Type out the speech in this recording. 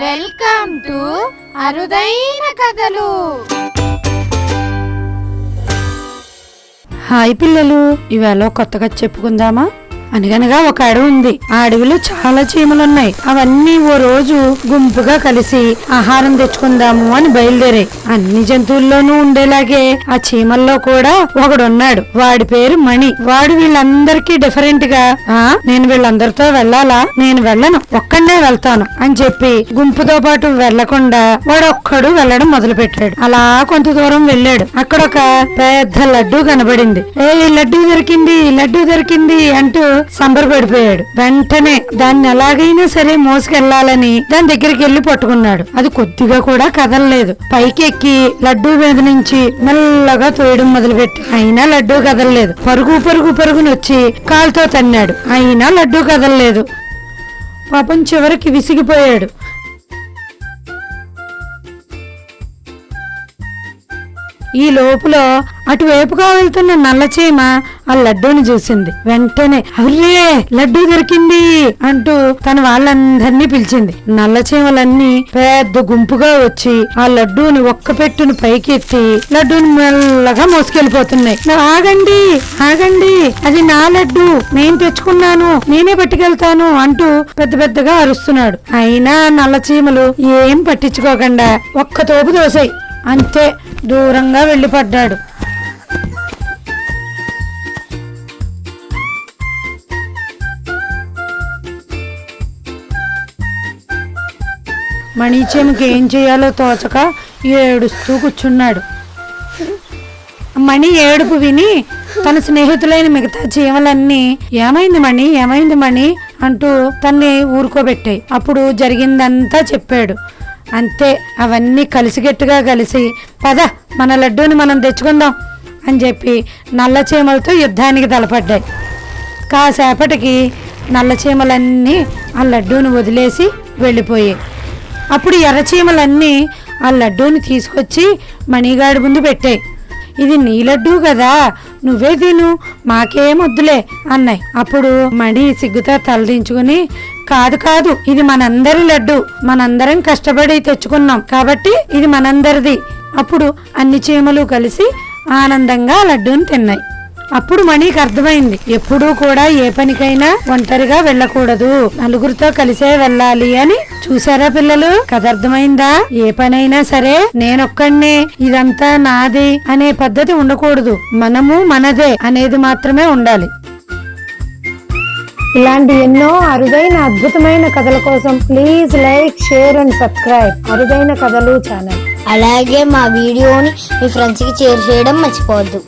Welcome to అరుదైన కథలు. Hi పిల్లలు ఇవాళ కొత్తగా చెప్పుకుందామా? అనగనగా ఒక అడవి ఉంది. ఆ అడవిలో చాలా చీమలున్నాయి. అవన్నీ ఓ రోజు గుంపుగా కలిసి ఆహారం తెచ్చుకుందాము అని బయలుదేరాయి అన్ని జంతువుల్లోనూ ఉండేలాగే ఆ చీమల్లో కూడా ఒకడున్నాడు. వాడి పేరు మణి. వాడు వీళ్ళందరికీ డిఫరెంట్గా ఆ నేను వీళ్ళందరితో వెళ్ళాలా? నేను వెళ్ళను. ఒక్కడే వెళ్తాను. అని చెప్పి గుంపుతో పాటు వెళ్ళకుండా వాడు ఒక్కడు వెళ్ళడం మొదలు పెట్టాడు అలా కొంత దూరం వెళ్ళాడు. అక్కడ ఒక పెద్ద లడ్డు కనబడింది. ఏ లడ్డు దొరికింది లడ్డు దొరికింది అంటూ సంబరపడిపోయాడు వెంటనే దాన్ని ఎలాగైనా సరే మోసుకెళ్ళాలని దాని దగ్గరికి వెళ్ళి పట్టుకున్నాడు. అది కొద్దిగా కూడా కదలలేదు. పైకి ఎక్కి మీద నుంచి మెల్లగా తోయడం మొదలుపెట్టి అయినా లడ్డూ కదలలేదు. పరుగు పరుగు పరుగునొచ్చి కాలుతో తన్నాడు. అయినా లడ్డూ కదలలేదు. పాపం చివరికి విసిగిపోయాడు. ఈ లోపల అటువైపుగా వెళ్తున్న నల్లచీమ ఆ లడ్డూని చూసింది. వెంటనే అర్రే లడ్డూ దొరికింది! అంటూ తన వాళ్ళందరినీ పిలిచింది. నల్లచీమలన్నీ పెద్ద గుంపుగా వచ్చి ఆ లడ్డూని ఒక్క పెట్టును పైకెత్తి లడ్డూని మెల్లగా మోసుకెళ్ళిపోతున్నాయి ఆగండి ఆగండి అది నా లడ్డు నేను తెచ్చుకున్నాను నేనే పట్టుకెళ్తాను అంటూ పెద్ద పెద్దగా అరుస్తున్నాడు. అయినా నల్లచీమలు ఏం పట్టించుకోకుండా ఒక్క తోపు దోసాయి అంతే. దూరంగా వెళ్ళిపడ్డాడు. పడ్డాడు మణిచేమికి ఏం చేయాలో తోచక ఏడుస్తూ కూర్చున్నాడు. మణి ఏడుపు విని తన స్నేహితులైన మిగతా చీమలన్నీ ఏమైంది మణి? ఏమైంది మణి? అంటూ తన్ని ఊరుకోబెట్టాయి. అప్పుడు జరిగిందంతా చెప్పాడు. అంతే అవన్నీ కలిసిగట్టుగా కలిసి పద మన లడ్డూని మనం తెచ్చుకుందాం అని చెప్పి నల్ల చీమలతో యుద్ధానికి తలపడ్డాయి. కాసేపటికి నల్ల చీమలన్నీ ఆ లడ్డూని వదిలేసి వెళ్ళిపోయాయి. అప్పుడు ఎర్రచీమలన్నీ ఆ లడ్డూని తీసుకొచ్చి మణిగాడి ముందు పెట్టాయి. ఇది నీ లడ్డూ కదా. నువ్వే తిను. మాకేం వద్దులే అన్నాయి అప్పుడు మడి సిగ్గుతో తలదించుకుని కాదు కాదు ఇది మనందరి లడ్డు. మనందరం కష్టపడి తెచ్చుకున్నాం కాబట్టి ఇది మనందరిది. అప్పుడు అన్ని చీమలు కలిసి ఆనందంగా లడ్డూని తిన్నాయి. అప్పుడు మణికి అర్థమైంది. ఎప్పుడూ కూడా ఏ పనికైనా ఒంటరిగా వెళ్ళకూడదు. నలుగురితో కలిసే వెళ్ళాలి అని చూసారా పిల్లలు? కథ అర్థమైందా? ఏ పనైనా సరే నేనొక్కడినే. ఇదంతా నాది అనే పద్ధతి ఉండకూడదు. మనము మనదే అనేది మాత్రమే ఉండాలి. ఇలాంటి ఎన్నో అరుదైన అద్భుతమైన కథల కోసం please like share and subscribe అరుదైన కథలు ఛానల్. అలాగే మా వీడియోని మీ ఫ్రెండ్స్కి షేర్ చేయడం మర్చిపోవద్దు.